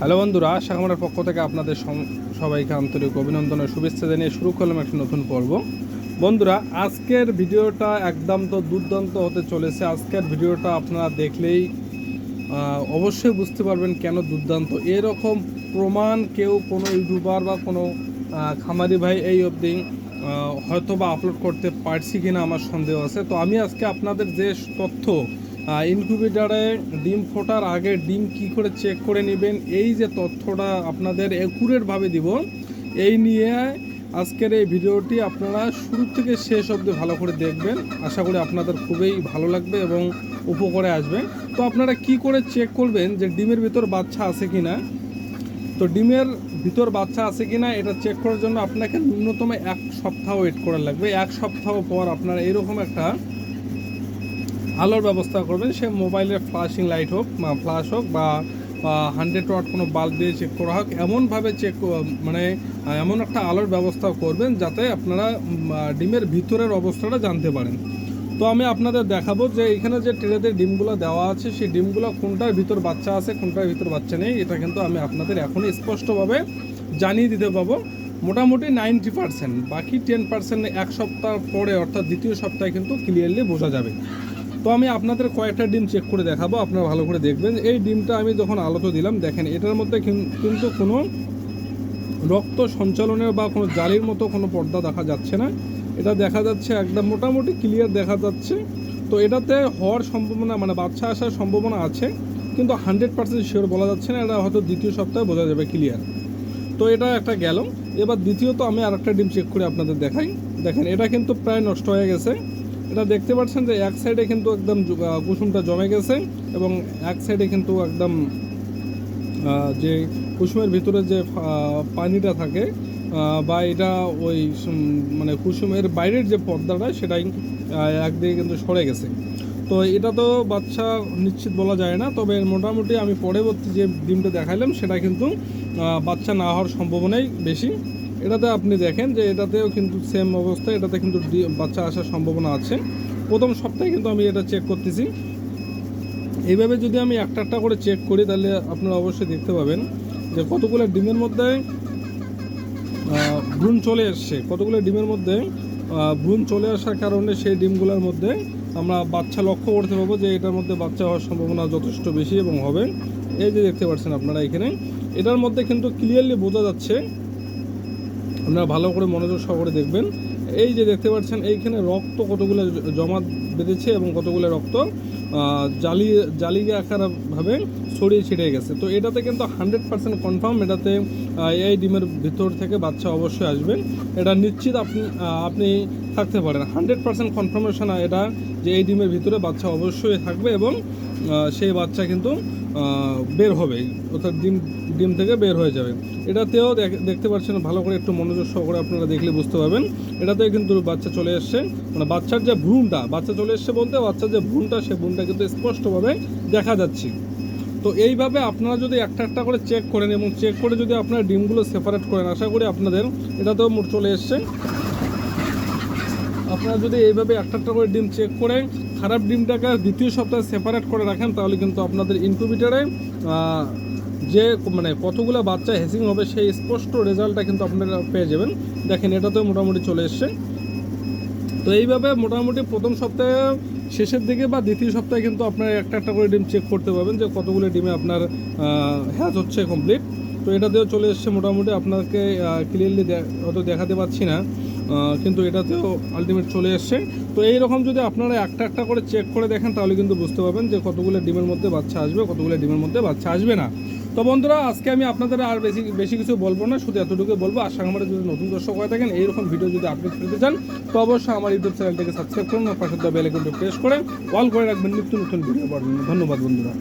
Hello বন্ধুরা শাখামার পক্ষ থেকে আপনাদের সবাইকে আন্তরিক অভিনন্দন ও শুভেচ্ছা জানিয়ে শুরু করলাম একটি নতুন পর্ব। বন্ধুরা, আজকের ভিডিওটা একদম তো দুর্দান্ত হতে চলেছে। আজকের ভিডিওটা আপনারা দেখলেই অবশ্যই বুঝতে পারবেন কেন দুর্দান্ত। এরকম প্রমাণ কেউ কোনো ইউটিউবার বা কোনো খামারি ভাই এই অবধি হয়তো বা আপলোড করতে পারছি কিনা আমার সন্দেহ আছে। তো আমি আজকে আপনাদের যে তথ্য ইনকিউবেটারে ডিম ফোটার আগে ডিম কি করে চেক করে নেবেন, এই যে তথ্যটা আপনাদের একুরেটভাবে দিব, এই নিয়ে আজকের এই ভিডিওটি আপনারা শুরু থেকে শেষ অবধি ভালো করে দেখবেন। আশা করি আপনাদের খুবই ভালো লাগবে এবং উপকারে আসবে। তো আপনারা কি করে চেক করবেন যে ডিমের ভিতর বাচ্চা আছে কি না তো ডিমের ভিতর বাচ্চা আছে কি না এটা চেক করার জন্য আপনাকে ন্যূনতম এক সপ্তাহ ওয়েট করা লাগবে। এক সপ্তাহ পর আপনারা এরকম একটা আলোর ব্যবস্থা করবেন, সে মোবাইলের ফ্লাশিং লাইট হোক ফ্লাশ হোক, বা হান্ড্রেড ওয়াট কোনো বাল্ব দিয়ে চেক করা হোক, এমনভাবে চেক মানে এমন একটা আলোর ব্যবস্থা করবেন যাতে আপনারা ডিমের ভিতরের অবস্থাটা জানতে পারেন। তো আমি আপনাদের দেখাবো যে এখানে যে ট্রেতে ডিমগুলো দেওয়া আছে, সেই ডিমগুলো কোনটার ভিতর বাচ্চা আছে, কোনটার ভিতর বাচ্চা নেই, এটা কিন্তু আমি আপনাদের এখনই স্পষ্টভাবে জানিয়ে দিতে পারব মোটামুটি নাইনটি পার্সেন্ট বাকি টেন পার্সেন্ট এক সপ্তাহ পরে, অর্থাৎ দ্বিতীয় সপ্তাহে কিন্তু ক্লিয়ারলি বোঝা যাবে। তো আমি আপনাদের কয়েকটা ডিম চেক করে দেখাবো, আপনারা ভালো করে দেখবেন। এই ডিমটা আমি যখন আলোতে দিলাম, দেখেন, এটার মধ্যে কিন্তু কোনো রক্ত সঞ্চালনের বা কোনো জালির মতো কোনো পর্দা দেখা যাচ্ছে না। এটা দেখা যাচ্ছে একদম মোটামুটি ক্লিয়ার দেখা যাচ্ছে। তো এটাতে হওয়ার সম্ভাবনা মানে বাচ্চা আসার সম্ভাবনা আছে, কিন্তু হান্ড্রেড পার্সেন্ট শিওর বলা যাচ্ছে না। এটা হয়তো দ্বিতীয় সপ্তাহে বোঝা যাবে ক্লিয়ার তো এটা একটা গেল। এবার দ্বিতীয়ত আমি আরেকটা ডিম চেক করে আপনাদের দেখাই। দেখেন, এটা কিন্তু প্রায় নষ্ট হয়ে গেছে। এটা দেখতে পাচ্ছেন যে এক সাইডে কিন্তু একদম কুসুমটা জমে গেছে এবং এক সাইডে কিন্তু একদম যে কুসুমের ভিতরে যে পানিটা থাকে বা এটা ওই মানে কুসুমের বাইরের যে পর্দাটা সেটাই একদিকে কিন্তু সরে গেছে। তো এটা তো বাচ্চা নিশ্চিত বলা যায় না, তবে মোটামুটি আমি পরবর্তী যে ডিমটা দেখাইলাম সেটা কিন্তু বাচ্চা না হওয়ার সম্ভাবনাই বেশি। এটাতে আপনি দেখেন যে এটাতেও কিন্তু সেম অবস্থা, এটাতে কিন্তু বাচ্চা আসার সম্ভাবনা আছে। প্রথম সপ্তাহে কিন্তু আমি এটা চেক করতেছি। এইভাবে যদি আমি একটা একটা করে চেক করি, তাহলে আপনারা অবশ্যই দেখতে পাবেন যে কতগুলো ডিমের মধ্যে ভ্রূণ চলে এসছে কতগুলো ডিমের মধ্যে ভ্রূণ চলে আসার কারণে সেই ডিমগুলোর মধ্যে আমরা বাচ্চা লক্ষ্য করতে পারব যে এটার মধ্যে বাচ্চা হওয়ার সম্ভাবনা যথেষ্ট বেশি এবং হবে। এই যে দেখতে পাচ্ছেন আপনারা এখানে, এটার মধ্যে কিন্তু ক্লিয়ারলি বোঝা যাচ্ছে আপনারা ভালো করে মনোযোগ সহকারে দেখবেন। এই যে দেখতে পাচ্ছেন, এইখানে রক্ত কতগুলো জমা বেঁধেছে এবং কতগুলো রক্ত জালি জালি আকারভাবে ছড়িয়ে ছিটিয়ে গেছে। তো এটাতে কিন্তু হান্ড্রেড পার্সেন্ট কনফার্ম এটাতে এই ডিমের ভিতর থেকে বাচ্চা অবশ্যই আসবেন এটা নিশ্চিত আপনি আপনি থাকতে পারেন। হান্ড্রেড পার্সেন্ট কনফার্মেশন এটা যে এই ডিমের ভিতরে বাচ্চা অবশ্যই থাকবে এবং সেই বাচ্চা কিন্তু বের হবে। অর্থাৎ ডিম ডিম থেকে বের হয়ে যাবে। এটাতেও দেখ- দেখতে পাচ্ছেন, ভালো করে একটু মনোযোগ সহকারে আপনারা দেখলে বুঝতে পারবেন। এটাতেও কিন্তু বাচ্চা চলে এসছে। মানে বাচ্চার যে ভ্রূণটা, বাচ্চা চলে এসছে বলতে বাচ্চার যে ভ্রূণটা, সে ভ্রূণটা কিন্তু স্পষ্টভাবে দেখা যাচ্ছে। তো এইভাবে আপনারা যদি একটা একটা করে চেক করেন এবং চেক করে যদি আপনারা ডিমগুলো সেপারেট করেন, আশা করি আপনাদের এটাতেও মোট চলে এসছে। আপনারা যদি এইভাবে একটা একটা করে ডিম চেক করে খারাপ ডিমটাকে দ্বিতীয় সপ্তাহে সেপারেট করে রাখেন, তাহলে কিন্তু আপনাদের ইনকিউবেটারে যে মানে কতগুলো বাচ্চা হেসিং হবে, সেই স্পষ্ট রেজাল্টটা কিন্তু আপনারা পেয়ে যাবেন। দেখেন, এটাতেও মোটামুটি চলে এসছে। তো এইভাবে মোটামুটি প্রথম সপ্তাহে, শেষের দিকে বা দ্বিতীয় সপ্তাহে কিন্তু আপনার একটা একটা করে ডিম চেক করতে পারবেন যে কতগুলো ডিমে আপনার হ্যাচ হচ্ছে কমপ্লিট তো এটাতেও চলে এসছে মোটামুটি। আপনাকে ক্লিয়ারলি হয়তো দেখাতে পাচ্ছি না। কিন্তু এটাতেও আলটিমেট চলে এসছে। তো এই রকম যদি আপনারা একটা একটা করে চেক করে দেখেন, তাহলে কিন্তু বুঝতে পারবেন যে কতগুলো ডিমের মধ্যে বাচ্চা আসবে, কতগুলো ডিমের মধ্যে বাচ্চা আসবে না। তো বন্ধুরা, আজকে আমি আপনাদের আর বেশি বেশি কিছু বলব না, শুধু এতটুকু বলব। আশা আমার যদি নতুন দর্শক হয়ে থাকেন, এইরকম ভিডিও যদি আপলোড করতে চান, তো অবশ্যই আমার ইউটিউব চ্যানেলটাকে সাবস্ক্রাইব করুন পাশে বেল আইকনটা প্রেস করে অল করে রাখবেন। নিত্য নতুন ভিডিও পাবেন ধন্যবাদ বন্ধুরা।